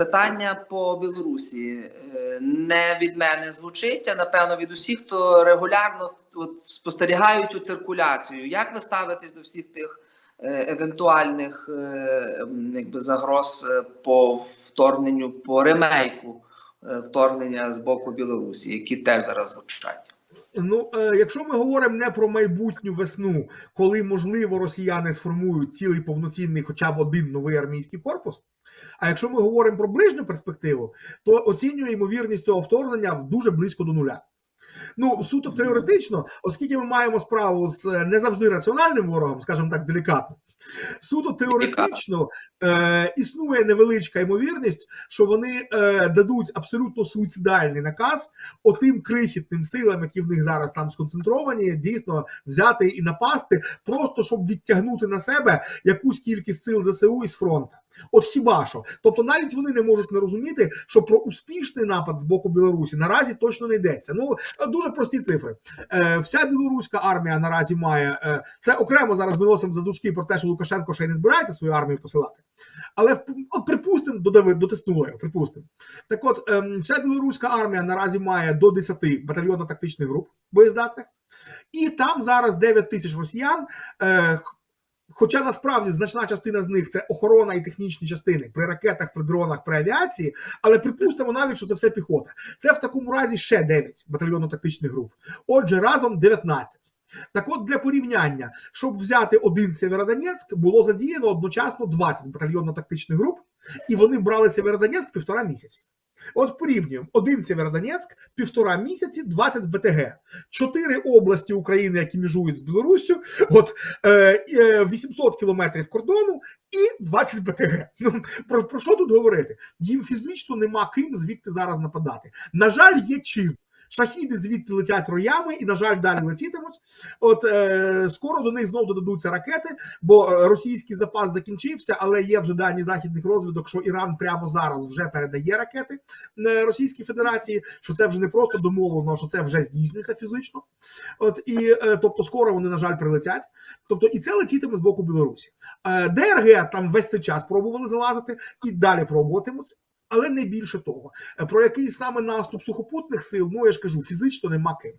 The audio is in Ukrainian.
Питання по Білорусі е, не від мене звучить, а напевно від усіх, хто регулярно от, спостерігають у циркуляцію. Як ви ставитесь до всіх тих е, евентуальних е, якби, загроз по вторгненню, по ремейку вторгнення з боку Білорусі, які теж зараз звучать? Ну, е, якщо ми говоримо не про майбутню весну, коли можливо росіяни сформують цілий повноцінний, хоча б один новий армійський корпус. А якщо ми говоримо про ближню перспективу, то оцінює ймовірність цього вторгнення дуже близько до нуля. Ну, суто теоретично, оскільки ми маємо справу з е, не завжди раціональним ворогом, скажімо так, делікатно. Суто теоретично е, існує невеличка ймовірність, що вони е, дадуть абсолютно суїцидальний наказ отим крихітним силам, які в них зараз там сконцентровані, дійсно взяти і напасти, просто щоб відтягнути на себе якусь кількість сил ЗСУ із фронту. От хіба що, тобто навіть вони не можуть не розуміти, що про успішний напад з боку Білорусі наразі точно не йдеться. Ну дуже прості цифри. Е, вся білоруська армія наразі має е, це окремо зараз виносимо за дужки про те, що Лукашенко ще й не збирається свою армію посилати. Але от припустимо, додави дотиснуло його, припустимо. Так от, ем, вся білоруська армія наразі має до 10 батальйонно-тактичних груп боєздатних, і там зараз 9 тисяч росіян. Е, Хоча насправді значна частина з них це охорона і технічні частини при ракетах, при дронах, при авіації, але припустимо навіть, що це все піхота. Це в такому разі ще 9 батальйонно-тактичних груп. Отже, разом 19. Так от для порівняння, щоб взяти один Сєвєродонецьк, було задіяно одночасно 20 батальйонно-тактичних груп, і вони брали Сєвєродонецьк півтора місяці. От порівнюємо один Сєвєродонецьк, півтора місяці, 20 БТГ, чотири області України, які міжують з Білоруссю, от е, е, 800 кілометрів кордону і 20 БТГ. Ну про, про що тут говорити? Їм фізично нема ким звідти зараз нападати. На жаль, є чим. Шахіди звідти летять роями і, на жаль, далі летітимуть. От е, скоро до них знову додадуться ракети, бо е, російський запас закінчився, але є вже дані західних розвідок, що Іран прямо зараз вже передає ракети е, Російській Федерації, що це вже не просто домовлено, що це вже здійснюється фізично. От і е, тобто, скоро вони, на жаль, прилетять. Тобто, і це летітиме з боку Білорусі. Е, ДРГ там весь цей час пробували залазити і далі пробуватимуть. Але не більше того, Е, про який саме наступ сухопутних сил, ну я ж кажу, фізично нема ким.